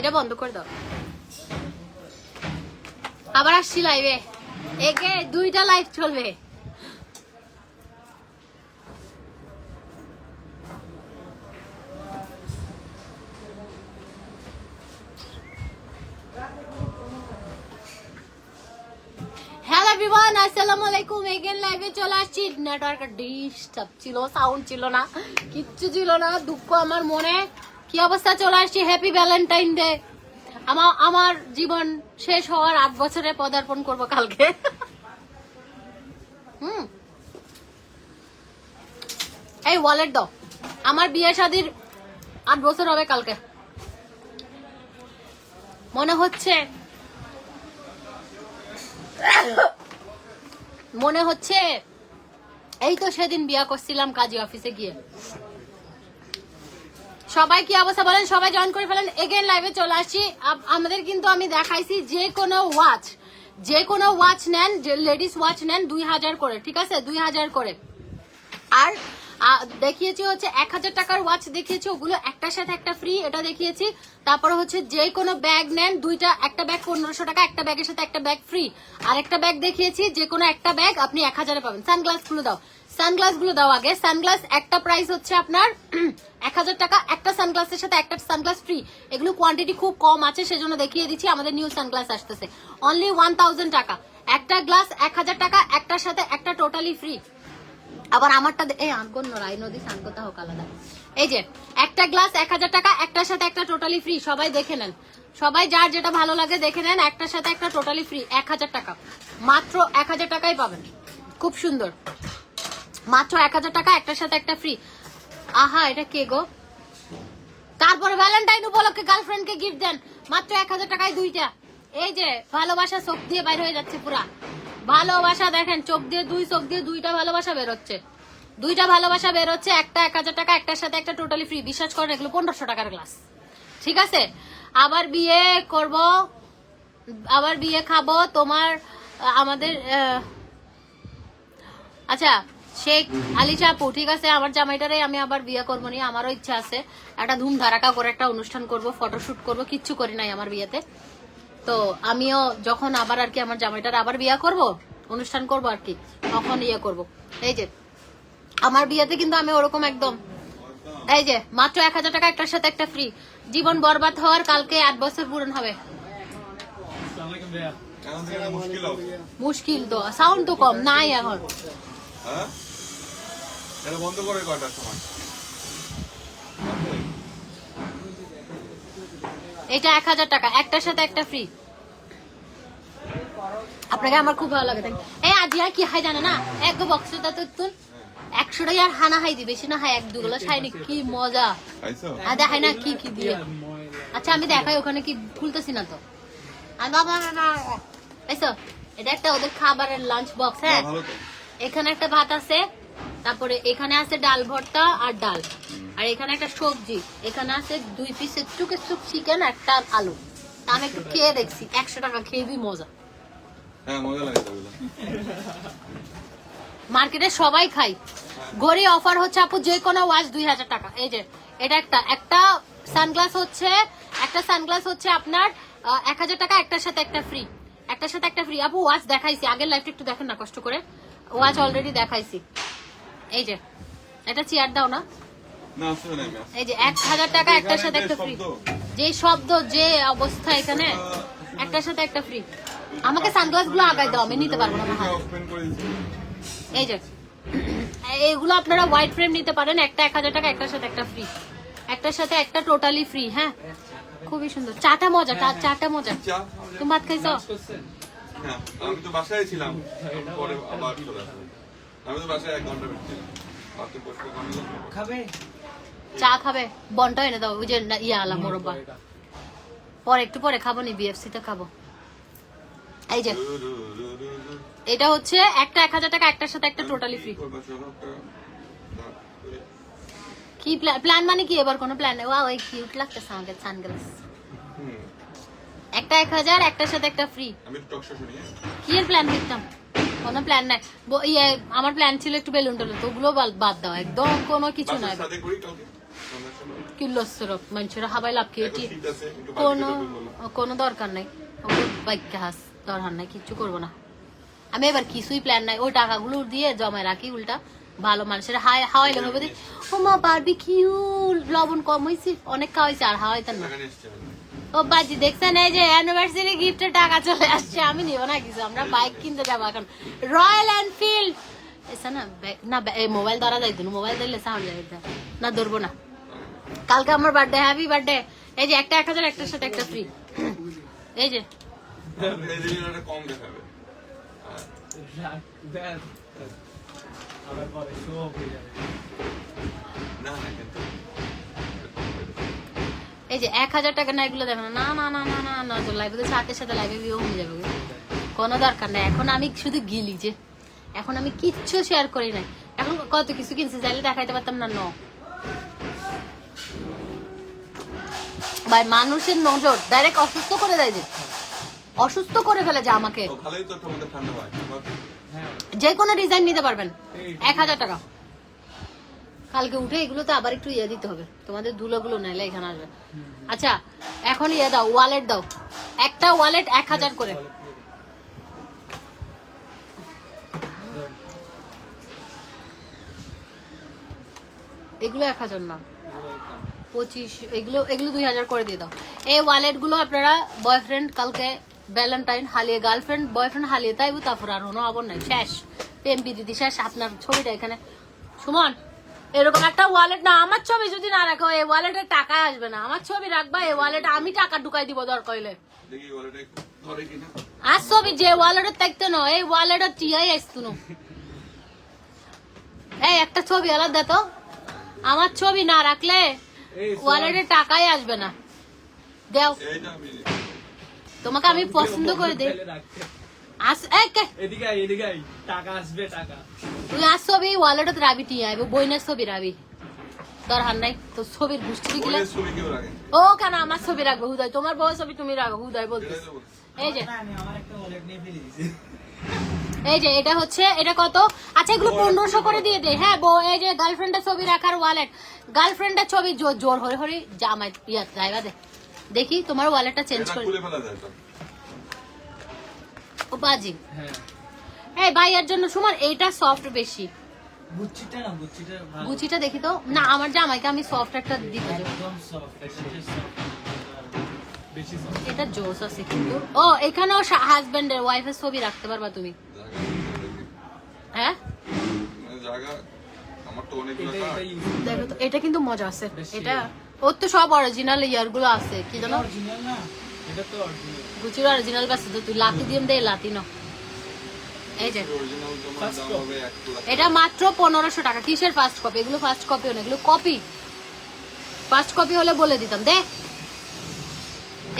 এটা বন্ধ করে দাও। আবার আসছি লাইভে একে দুইটা লাইভ চলবে। আলাইকুম। চলে আসছি। ছিল সাউন্ড ছিল না, কিচ্ছু ছিল না, দুঃখ আমার মনে। কি অবস্থা চলে আসছি? হ্যাপি ভ্যালেন্টাইন ডে আমার আমার জীবন শেষ হওয়ার আট বছরে পদার্পণ করব কালকে। হুম। এই ওয়ালেট দাও। আমার বিয়ে শাদির আট বছর হবে কালকে। মনে হচ্ছে মনে হচ্ছে, এই তো সেদিন বিয়া করছিলাম কাজী অফিসে গিয়ে। সবাই কি অবস্থা বলেন? সবাই জয়েন করে ফেলেন। এগেন লাইভে চলে আসছি। আমাদের কিন্তু আমি দেখাইছি যে কোনো ওয়াচ যে কোনো ওয়াচ নেন লেডিস ওয়াচ নেন দুই হাজার করে, ঠিক আছে? দুই হাজার করে। আর দেখিয়েছি হচ্ছে এক হাজার টাকার ওয়াচ দেখিয়েছি, ওগুলো একটার সাথে একটা ফ্রি এটা দেখিয়েছি। তারপরে হচ্ছে যে কোনো ব্যাগ নেন, দুইটা, একটা ব্যাগ পনেরোশো টাকা, একটা ব্যাগের সাথে একটা ব্যাগ ফ্রি আর একটা ব্যাগ দেখিয়েছি, যে কোনো একটা ব্যাগ আপনি এক হাজারে পাবেন। সানগ্লাসগুলো দাও। সানগ্লাসগুলো দাও আগে। সানগ্লাস একটা প্রাইস হচ্ছে আপনার এক হাজার টাকা, একটা সানগ্লাসের সাথে একটা সানগ্লাস ফ্রি এগুলো কোয়ান্টিটি খুব কম আছে, সেজন্য দেখিয়ে দিচ্ছি, আমাদের নিউ সানগ্লাস আসতেছে। অনলি ওয়ান টাকা। একটা গ্লাস এক হাজার টাকা, একটার সাথে একটা টোটালি ফ্রি আবার আমারটা এই আনকোন রাই নদী সানকোতা হোক আলাদা। এই যে, একটা গ্লাস এক হাজার টাকা, একটার সাথে একটা টোটালি ফ্রি, সবাই দেখে নেন। সবাই যার যেটা ভালো লাগে দেখে নেন, একটার সাথে একটা টোটালি ফ্রি, এক হাজার টাকা। মাত্র এক হাজার টাকাই পাবেন। খুব সুন্দর। মাত্র এক হাজার টাকা, একটার সাথে একটা ফ্রি। আহা, এটা কে গো? তারপরে ভ্যালেন্টাইন উপলক্ষে গার্লফ্রেন্ডকে গিফট দেন। মাত্র এক হাজার টাকায় দুইটা। এই যে, ভালোবাসা চোখ দিয়ে বাইর হয়ে যাচ্ছে পুরা। ভালোবাসা দেখেন, চোখ দিয়ে দুই, চোখ দিয়ে দুইটা ভালোবাসা বেরোচ্ছে দুইটা ভালোবাসা বেরোচ্ছে একটা এক হাজার টাকা, একটার সাথে একটা টোটালি ফ্রি বিশ্বাস করেন, এগুলো পনেরোশো টাকার গ্লাস ঠিক আছে? আবার বিয়ে করব, আবার বিয়ে খাব, তোমার, আমাদের আচ্ছা শেখ আলী চাপু, ঠিক আছে? আমার জামাইটারে আমি আবার বিয়ে করব নি আমারও ইচ্ছা আছে। একটা ধুম ধারাকা করে একটা অনুষ্ঠান করব ফটোশুট করব, কিচ্ছু করি নাই আমার বিয়েতে। তো আমিও যখন আবার আর কি আমার জামাইটার আবার বিয়ে করব, অনুষ্ঠান করব আর কি, তখন ইয়ে করব। এই যে, আমার বিয়েতে কিন্তু আমি ওরকম একদম, এই যে, মাত্র এক হাজার টাকা একটার সাথে একটা ফ্রি জীবন বরবাদ হওয়ার কালকে আট বছর পূরণ হবে। মুশকিল তো সাউন্ড তো কম, নাই এখন। হ্যাঁ? বন্ধ করে কয়টার সময়? এটা এক হাজার টাকা। একটার সাথে একটা ফ্রি আপনাকে আমার খুব ভালো লাগে এই আজি আর কি হয় জানে না? এক বক্সটা তো তুন একশো টাকা আর হানা হাই দি বেশি না হয় এক দুগুলো খাইনি কি মজা। আর দেখাই না কি কি দিয়ে। আচ্ছা আমি দেখাই ওখানে কি খুলতেছি না তো? এটা একটা ওদের খাবারের লাঞ্চ বক্স হ্যাঁ? তো। এখানে একটা ভাত আছে। তারপরে এখানে আছে ডাল ভর্তা আর ডাল আর এখানে একটা সবজি এখানে আছে দুই পিসের চুকে চুক চিকেন একটা আলু। তা আমি একটু খেয়ে দেখছি একশো টাকা মজা। হ্যাঁ মজা লাগে মার্কেটে সবাই খাই ঘড়ি অফার হচ্ছে আপু যে কোনো ওয়াচ দুই হাজার টাকা। এই যে এটা একটা একটা সানগ্লাস হচ্ছে একটা সানগ্লাস হচ্ছে আপনার এক হাজার টাকা একটার সাথে একটা ফ্রি একটার সাথে একটা ফ্রি আপু ওয়াচ দেখাইছি আগের লাইফটা একটু দেখেন না কষ্ট করে। ওয়াচ অলরেডি দেখাইছি। এই যে এটা চেয়ার দাও না। এই যে এক হাজার টাকা একটার সাথে একটা ফ্রি যে শব্দ যে অবস্থা এখানে একটার সাথে একটা ফ্রি আমাকে সানগ্লাসগুলো আগাই দাও আমি নিতে পারব না এই যে এগুলো আপনারা হোয়াইট ফ্রেম নিতে পারেন একটা এক হাজার টাকা একটার সাথে একটা ফ্রি একটার সাথে একটা টোটালি ফ্রি হ্যাঁ? খুবই সুন্দর। চাটা মজা চা- চাটা মজা। তুমি ভাত খাইছো? হ্যাঁ আমি তো বাসায় ছিলাম। পরে আবার আমি তো বাসায় এক ঘণ্টা বেরোচ্ছিলাম বাকি বসে খাবে? চা খাবে? বনটা এনে দাও ওই যে ইয়া আলা মোরব্বা। পরে একটু পরে খাব নি বিএফসি তে খাব। এই যে এটা হচ্ছে একটা এক হাজার টাকা একটার সাথে একটা টোটালি ফ্রি কি প্ল্যান মানে কি? এবার কোনো প্ল্যান নেই। ওয়া ওই কিউট লাগতেছে আমাকে সানগ্লাস একটা এক হাজার একটার সাথে একটা ফ্রি আমি টক শো শুনি? কি এর প্ল্যান দেখতাম কোনো প্ল্যান নাই। ইয়ে আমার প্ল্যান ছিল একটু বেলুন টেলুন তো ওগুলো বাদ দাও একদম কোনো কিছু নাই। হয়। কিল্লস্বর মানুষেরা হাবাই লাভ খেয়েছি একটু কোনো। কোনো দরকার নাই। বাইক হাস দরকার নাই কিচ্ছু করব না। আমি এবার কিছুই প্ল্যান নাই ওই টাকাগুলো দিয়ে জমায় রাখি উল্টা। ভালো মানুষের হাই হাওয়াই লোক বলতে ও মা বারবি কিউ লবণ কম হয়েছে অনেক খাওয়াইছে আর না। নিয়ে এসছে আমি। ও বাজি দেখছেন এই যে অ্যানিভার্সারি গিফটের টাকা চলে আসছে আমি নিব না কিছু আমরা বাইক কিনতে যাব এখন। রয়্যাল এনফিল্ড এসা না না এই মোবাইল ধরা যাইত না মোবাইল দিলে সাউন্ড যাইত না ধরবো না। কালকে আমার বার্থডে হ্যাপি বার্থডে এই যে একটা এক হাজার একটার সাথে একটা ফ্রি এই যে। কম দেখাবে। এই যে এক হাজার টাকা না এগুলো দেখো না না না না না না লাইভে সাথে সাথে লাইভে ভিউ হয়ে যাবে কোনো দরকার নাই। এখন আমি শুধু গিলি যে। এখন আমি কিচ্ছু শেয়ার করি নাই। এখন কত কিছু কিনছি চাইলে দেখাইতে পারতাম না ন ভাই, মানুষের নজর ডাইরেক্ট অসুস্থ করে দেয় যে। অসুস্থ করে ফেলে যে আমাকে। ভালোই তো ঠান্ডা হ্যাঁ। যে কোনো ডিজাইন নিতে পারবেন। এক হাজার টাকা। কালকে উঠে এগুলো তো আবার একটু ইয়ে দিতে হবে। তোমাদের ধুলোগুলো নাইলে এখানে আসবে। আচ্ছা এখন ইয়ে দাও ওয়ালেট দাও। একটা ওয়ালেট এক হাজার করে। এগুলো এক হাজার না। পঁচিশ, এগুলো এগুলো দুই হাজার করে দিয়ে দাও। এই ওয়ালেটগুলো আপনারা বয়ফ্রেন্ড কালকে ভ্যালেন্টাইন হালিয়ে গার্লফ্রেন্ড বয়ফ্রেন্ড হালিয়ে তাইব তারপর আর কোনো আবার নাই। শেষ। প্রেম দিদি শেষ। আপনার ছবিটা এখানে। সুমন এরকম একটা ওয়ালেট না আমার ছবি যদি না রাখো এই ওয়ালেটে টাকা আসবে না। আমার ছবি রাখবা এই ওয়ালেটে আমি টাকা ঢুকাই দিব দরকার হইলে দেখি ওয়ালেটে ধরে কিনা। আর ছবি যে ওয়ালেটের থাকতো না এই ওয়ালেটের টিয়াই আসতো না এই একটা ছবি আলাদা তো। আমার ছবি না রাখলে ওয়ালেটে টাকাই আসবে না। দেও। এইটা আমি তোমাকে আমি পছন্দ করে দিই। মোবাইলে রাখতে। আস এদিকে আই এদিকে আই টাকা আসবে টাকা। তুই আর ছবি ওয়ালেটত রাবি টিয়া আইব। বইনের ছবি রাবি। তোর হার নাই। তো ছবির গুষ্টি গেলে ওদের ছবি কেউ রাখে ও কেন আমার ছবি রাখব? হুদয় তোমার বউ ছবি তুমি রাখো হুদয় বলতে এটাই এই যে। আমি আমার একটা ওয়ালেট নিয়ে ফেলে। দিয়েছি এই যে এটা হচ্ছে এটা কত? আচ্ছা এগুলো পনেরোশো করে দিয়ে দে। হ্যাঁ বউ এই যে গার্লফ্রেন্ডের ছবি রাখার ওয়ালেট গার্লফ্রেন্ডের ছবি জোর জোর হরে হরে জামাই ইয়া যাইবা দে। দেখি তোমার ওয়ালেটটা চেঞ্জ করে। খুলে ফেলা যায় তো। ও বাজি। হ্যাঁ। এই ভাইয়ের জন্য সুমার এইটা সফট বেশি। গুচ্ছিটা না গুচ্ছিটা ভালো। গুচিটা দেখি তো। না আমার জামাইকে আমি সফট একটা দিতে একদম সফট এটা বেশি এটা জোস আছে কিন্তু। ও এখানেও হাজবেন্ডের ওয়াইফের ছবি রাখতে পারবা তুমি। হ্যাঁ? মানে জায়গা আমার তো ইউজ দেখো তো এটা কিন্তু মজা আছে। এটা ওর তো সব অরিজিনাল ইয়ারগুলো আছে কি জানো? অরিজিনাল না এটা তো অরিজিনাল গুচির অরিজিনাল বাস তো তুই লাতি দিয়ে দে লাতি ন। এই যে দাম এটা মাত্র পনেরোশো টাকা। কিসের ফার্স্ট কপি এগুলো ফার্স্ট কপি না এগুলো কপি ফার্স্ট কপি হলে বলে দিতাম দে।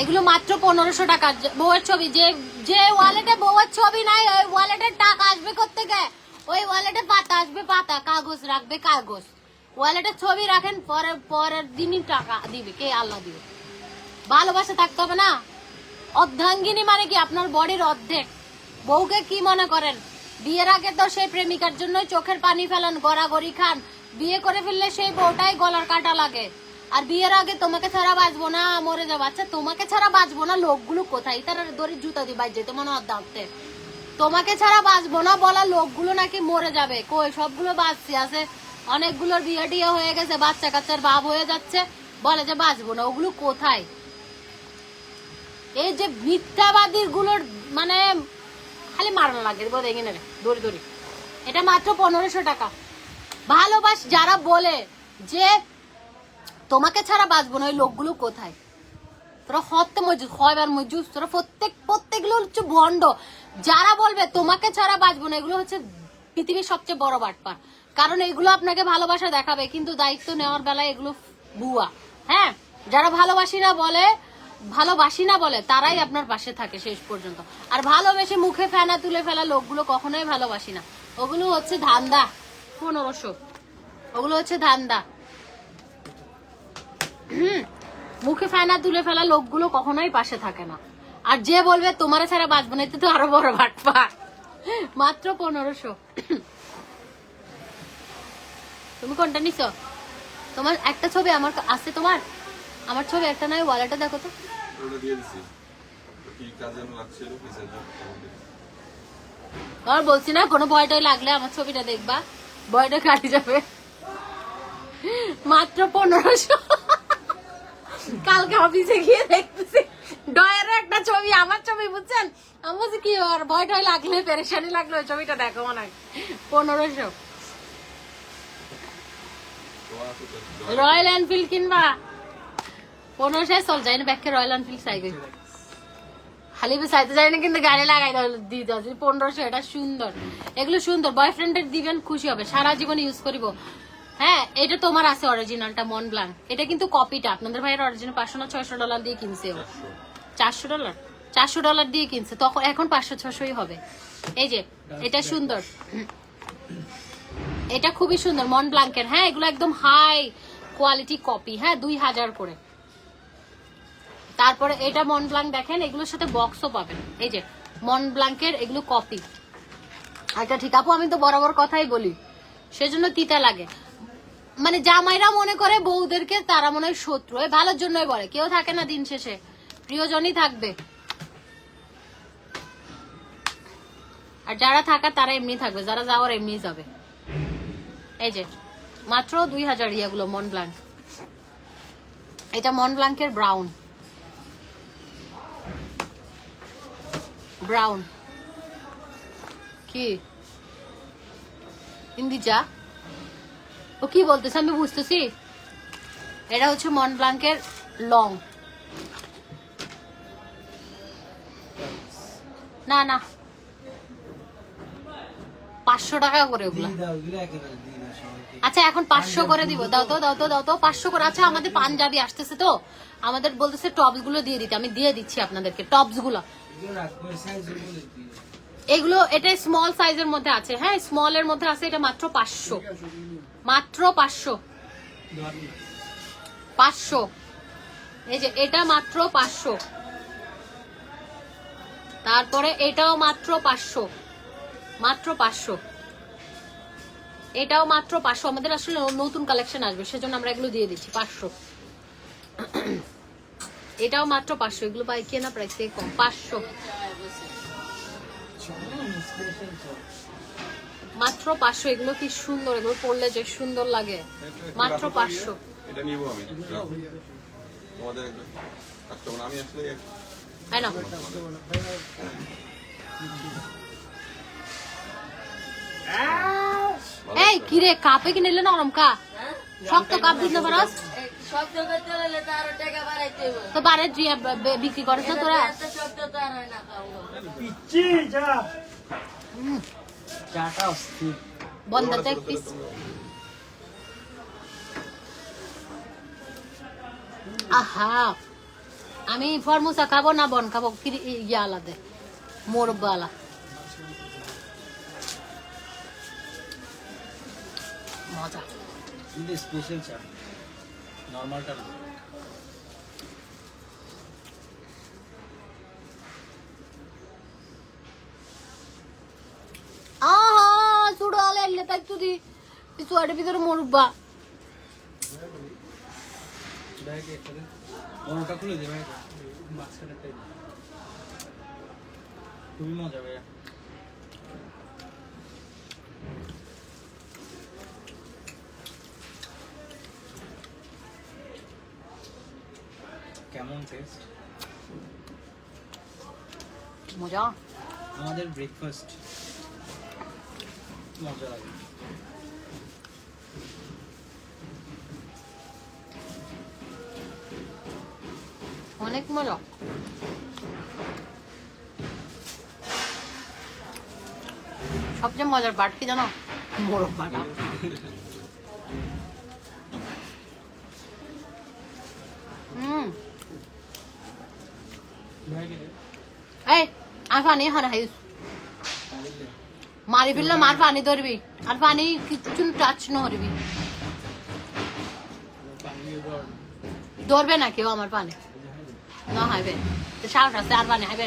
এগুলো মাত্র পনেরোশো টাকা। বউয়ের ছবি যে যে ওয়ালেটে বউয়ের ছবি নাই ওই ওয়ালেটের টাকা আসবে থেকে ওই ওয়ালেটে পাতা আসবে পাতা কাগজ রাখবে কাগজ। ওয়ালেটের ছবি রাখেন, পরের পরের দিনই টাকা দিবে, কে আল্লাহ দিবে? ভালোবাসা থাকতে হবে না। অর্ধাঙ্গিনী মানে কি? আপনার বডির অর্ধেক। বউকে কি মনে করেন? বিয়ের আগে তো সেই প্রেমিকার জন্যই চোখের পানি ফেলেন, গড়াগড়ি খান। বিয়ে করে ফেললে সেই বউটাই গলার কাটা লাগে। আর বিয়ের আগে তোমাকে ছাড়া বাঁচবো না, মরে যাব। আচ্ছা তোমাকে ছাড়া বাঁচবো না, লোকগুলো কোথায়? তারা দড়ি জুতা দিয়ে বাজ যেতে মনে অর্ধাতে তোমাকে ছাড়া বাঁচবো না বলা লোকগুলো নাকি মরে যাবে? কই, সবগুলো বাঁচছি, আছে? অনেকগুলোর বিয়ে টিয়ে হয়ে গেছে, বাচ্চা কাচ্চার বাপ হয়ে যাচ্ছে, বলে যে বাঁচবো না, ওগুলো কোথায়? এই যে মিথ্যাবাদী গুলোর মানে খালি মারানো লাগে, বোধ দড়ি দড়ি এটা মাত্র পনেরোশো টাকা। ভালোবাস যারা বলে যে তোমাকে ছাড়া বাঁচবো না, ওই লোকগুলো কোথায়? তোরা হত্যে মজুদ হয়বার মজুদ তোরা প্রত্যেক, প্রত্যেকগুলো হচ্ছে ভণ্ড। যারা বলবে তোমাকে ছাড়া বাঁচবো না, এগুলো হচ্ছে পৃথিবীর সবচেয়ে বড় বাটপার। কারণ এগুলো আপনাকে ভালোবাসা দেখাবে, কিন্তু দায়িত্ব নেওয়ার বেলায় এগুলো ভুয়া। হ্যাঁ? যারা ভালোবাসি না বলে ভালোবাসি না বলে, তারাই আপনার পাশে থাকে শেষ পর্যন্ত। আর ভালোবেসে মুখে ফেনা তুলে ফেলা লোকগুলো কখনোই ভালোবাসি না ওগুলো হচ্ছে ধান্দা, পনেরোশো। ওগুলো হচ্ছে ধান্দা। হুম? মুখে ফেনা তুলে ফেলা লোকগুলো কখনোই পাশে থাকে না। আর যে বলবে, তোমার ছাড়া বাঁচবো না, এতে তো আরও বড় ভাটপা মাত্র পনেরোশো। তুমি কোনটা নিছো? তোমার একটা ছবি আমার আছে তোমার? আমার ছবি একটা নাই ওয়ালেটে দেখো তো। ওটা দিয়ে দিছি। কি কাজে লাগছিল কি যেন বলছি না কোনো ভয়টাই লাগলে আমার ছবিটা দেখবা। ভয়টা কাটি যাবে। মাত্র পনেরোশো। কালকে অফিসে গিয়ে দেখতেছি ডয়ের একটা ছবি আমার ছবি বুঝছেন? আমি বলছি কি আর ভয় টয় লাগলে পেরেশানি লাগলে ওই ছবিটা দেখো মনে হয়। পনেরোশো। রয়্যাল এনফিল্ড কিনবা। পনেরোশো চল যাই না ব্যাগকে রয়্যাল এনফিল্ড সাইকেল খালি চাইতে যাই না কিন্তু গাড়ি লাগাই দাও দিতে হবে পনেরোশো, এটা সুন্দর এগুলো সুন্দর বয়ফ্রেন্ডের দিবেন, খুশি হবে। সারা জীবন ইউজ করিব হ্যাঁ এটা তোমার আছে অরিজিনালটা মন ব্লাঙ্ক এটা কিন্তু কপিটা আপনাদের ভাইয়ের অরিজিনাল পাঁচশো না ছয়শো ডলার দিয়ে কিনছে ও। চারশো ডলার চারশো ডলার দিয়ে কিনছে। তখন এখন পাঁচশো ছশোই হবে। এই যে, এটা সুন্দর। এটা খুবই সুন্দর, মন ব্লাঙ্কের হ্যাঁ এগুলো একদম হাই কোয়ালিটি কপি হ্যাঁ দুই হাজার করে। তারপরে এটা মন ব্লাঙ্ক দেখেন, এগুলোর সাথে বক্সও পাবেন। এই যে, মন ব্লাঙ্কের এগুলো কপি আচ্ছা ঠিক, আপু, আমি তো বরাবর কথাই বলি। সেজন্য তিতা লাগে। মানে জামাইরা মনে করে বউদেরকে তারা মনে হয় শত্রু। ভালোর জন্যই বলে, কেউ থাকে না দিন শেষে। প্রিয়জনই থাকবে। আর যারা থাকা তারা এমনি থাকবে, যারা যাওয়ার এমনি যাবে। এই যে, মাত্র দুই হাজার ইয়াগুলো মন ব্লাঙ্ক এটা মন ব্লাঙ্কের ব্রাউন ব্রাউন কি? হিন্দি যা ও কি বলতেছে? আমি বুঝতেছি। এটা হচ্ছে মন ব্লাঙ্কের লং না না। পাঁচশো টাকা করে ওগুলা। আচ্ছা এখন পাঁচশো করে দিব। দাও তো দাও তো দাও তো পাঁচশো করে। আচ্ছা আমাদের পাঞ্জাবি। আসতেছে তো? আমাদের বলতেছে টপসগুলো দিয়ে দিতে। আমি দিয়ে দিচ্ছি আপনাদেরকে টপসগুলো এগুলো এটা স্মল সাইজের মধ্যে আছে। হ্যাঁ স্মল এর মধ্যে আছে এটা মাত্র পাঁচশো। মাত্র পাঁচশো। পাঁচশো। এই যে এটা মাত্র পাঁচশো। তারপরে এটাও মাত্র পাঁচশো। মাত্র পাঁচশো। এটাও মাত্র পাঁচশো। আমাদের আসলে নতুন কালেকশন আসবে সেজন্য আমরা এগুলো দিয়ে দিচ্ছি পাঁচশো। এটাও মাত্র পাঁচশো। এগুলো পাই কেনা প্রাইস থেকে কম পাঁচশো। মাত্র পাঁচশো। এগুলো কি সুন্দর এগুলো পড়লে যে সুন্দর লাগে। মাত্র পাঁচশো। আমি আসলে এই কিরে কাপে কিনে নিলে নরম কা? শক্ত কাপ দিতে পারস? শব্দ করতে হলে তো আরও টাকা বাড়াইতে হবে তো বারে জিয়া ব- ব- বিক্রি করিস না তোরা? এত শব্দ তো আর হয় না পিচ্ছি যা। চাটা অস্থির। বন্ধাতে এক পিস আহা আমি ফরমুসা খাব না বন খাব কি ইয়ে আলাদা। মোরব্বা আলা মজা। কিন্তু স্পেশাল চা নর্মালটা না এলে তাই তুই চুয়াটের ভিতরে মোরব্বা খুলে দে ব্যাগ খুবই মজা ভাইয়া। কেমন টেস্ট মজা। আমাদের ব্রেকফাস্ট মজা লাগে। অনেক মজা। সবচেয়ে মজার পার্ট কি জানো? হুম ব্যাগে দে। এই আর পানি হানা হাইস মারি পানি ধরবি আর পানি কিচ্ছু টাচ। ধরবে না কেউ আমার পানি। না হাইবে সাহস আর পানি হাইবে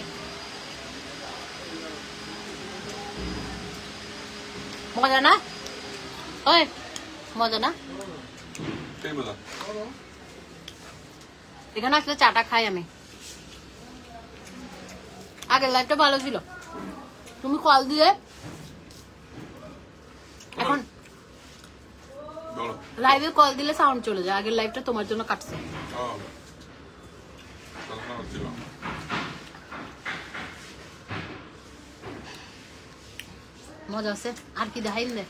মজা না? ওই মজা না? এখানে আসলে চাটা খাই আমি। আগের লাইফটা ভালো ছিল। তুমি কল দিয়ে এখন লাইভে কল দিলে সাউন্ড চলে যায়। আগের লাইভটা তোমার জন্য কাটছে। মজা আছে। আর কি দেখাইন দে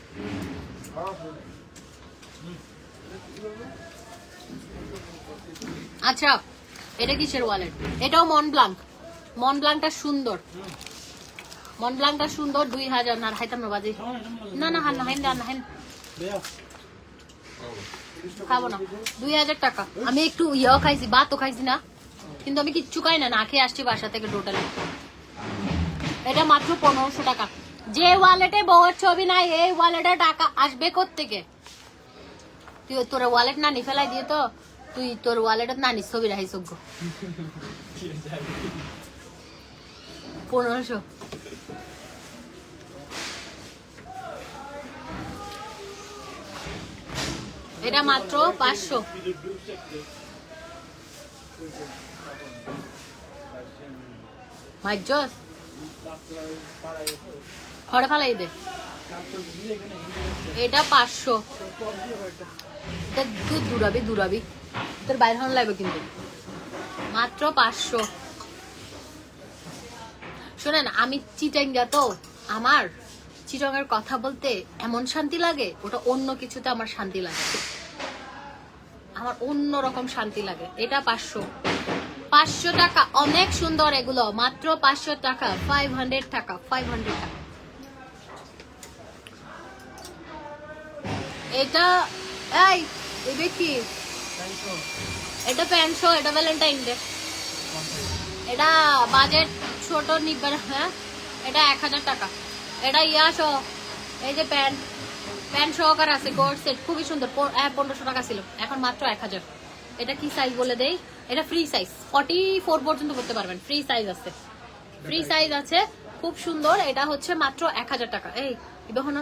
আচ্ছা এটা কিসের ওয়ালেট এটাও মন ব্লাঙ্ক মন ব্লাঙ্কটা সুন্দর। মন ব্লাঙ্কটা সুন্দর, দুই হাজার। না, হাইতাম না, বাজে। না না, হান হাইন না, হাইন। খাব না। দুই হাজার টাকা। আমি একটু ইয়েও খাইছি, ভাতও খাইছি না। কিন্তু আমি কিচ্ছু খাই না না, খেয়ে আসছি বাসা থেকে টোটালি। এটা মাত্র পনেরোশো টাকা। যে ওয়ালেটে বহর ছবি নাই, এই ওয়ালেটে টাকা আসবে থেকে তুই তোর ওয়ালেট না নানি ফেলাই দিয়ে তো, তুই তোর ওয়ালেটে নানি ছবি রাখি যোগ্য পনেরোশো এটা মাত্র পাঁচশো। হরে ফালাই দে। এটা পাঁচশো। তুই দূরাবি দূরাবি। তোর বাইরে হন লাগবে কিন্তু। মাত্র পাঁচশো। শোনেন আমি চিটাঙ্গা তো। আমার চিটংয়ের কথা বলতে এমন শান্তি লাগে ওটা অন্য কিছুতে আমার শান্তি লাগে। আমার অন্য রকম শান্তি লাগে। এটা পাঁচশো। পাঁচশো টাকা অনেক সুন্দর এগুলো। মাত্র পাঁচশো টাকা ফাইভ হান্ড্রেড টাকা ফাইভ হান্ড্রেড টাকা। এটা এই কি? এটা প্যান্টশো এটা ভ্যালেন্টাইন ডে। এটা বাজেট ছোট নিবার হ্যাঁ? এটা এক হাজার টাকা। এটা ইয়াসো এই যে প্যান্ট প্যান্ট সহকার আছে গোল্ড সেট খুবই সুন্দর হ্যাঁ, পনেরোশো টাকা ছিল এখন মাত্র এক হাজার। এটা কি সাইজ বলে দেই? এটা ফ্রি সাইজ ফর্টি ফোর পর্যন্ত করতে পারবেন ফ্রি সাইজ আছে। ফ্রি সাইজ আছে খুব সুন্দর এটা হচ্ছে মাত্র এক হাজার টাকা। এই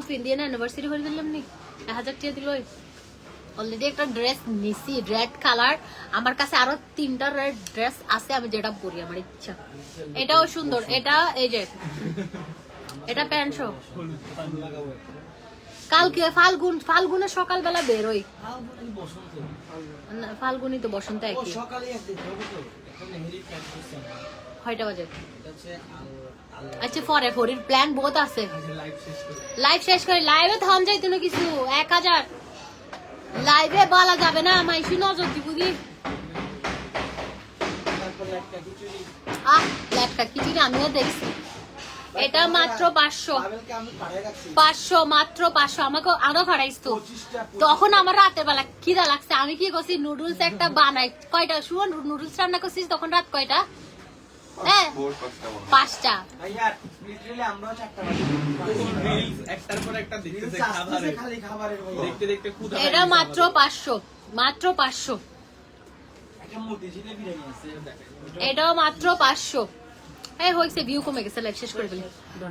তুই ইন্ডিয়ান অ্যানিভার্সারি করে দিলাম নি? এক হাজার টাকা দিল। অলরেডি একটা ড্রেস নিছি রেড কালার আমার কাছে আরও তিনটা রেড ড্রেস আছে আমি যেটা পরি আমার ইচ্ছা। এটাও সুন্দর এটা এই যে এটা প্যান্ট শো কালকে ফাল্গুন ফাল্গুনের সকালবেলা বেরোই। ফাল্গুনই তো বসন্ত একই। কয়টা বাজে। আচ্ছা পরে ফরির প্ল্যান বহুত আছে। লাইভ শেষ করে। লাইভ শেষ করে লাইভে থাম যাইতো না কিছু এক হাজার। লাইভে বলা যাবে না, মাইসি নজর দিব কি আহ ল্যাটকা খিচুড়ি, আমিও দেখছি। এটা মাত্র পাঁচশো। পাঁচশো, মাত্র পাঁচশো। আমাকে আরও খড়াইছ তো। তখন আমার রাতের বেলা খিদা লাগছে। আমি কি করছি? নুডলস একটা বানাই। কয়টা? শুন, নুডলস রান্না করছিস তখন রাত কয়টা? হ্যাঁ পাঁচটা। হয়। এটা মাত্র পাঁচশো মাত্র পাঁচশো। এটাও মাত্র পাঁচশো। এই হয়েছে ভিউ কমে গেছে লাইভ শেষ করে ফেলি।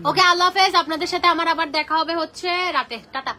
ওকে আল্লাহ হাফেজ আপনাদের সাথে আমার আবার দেখা হবে হচ্ছে রাতে। টাটা।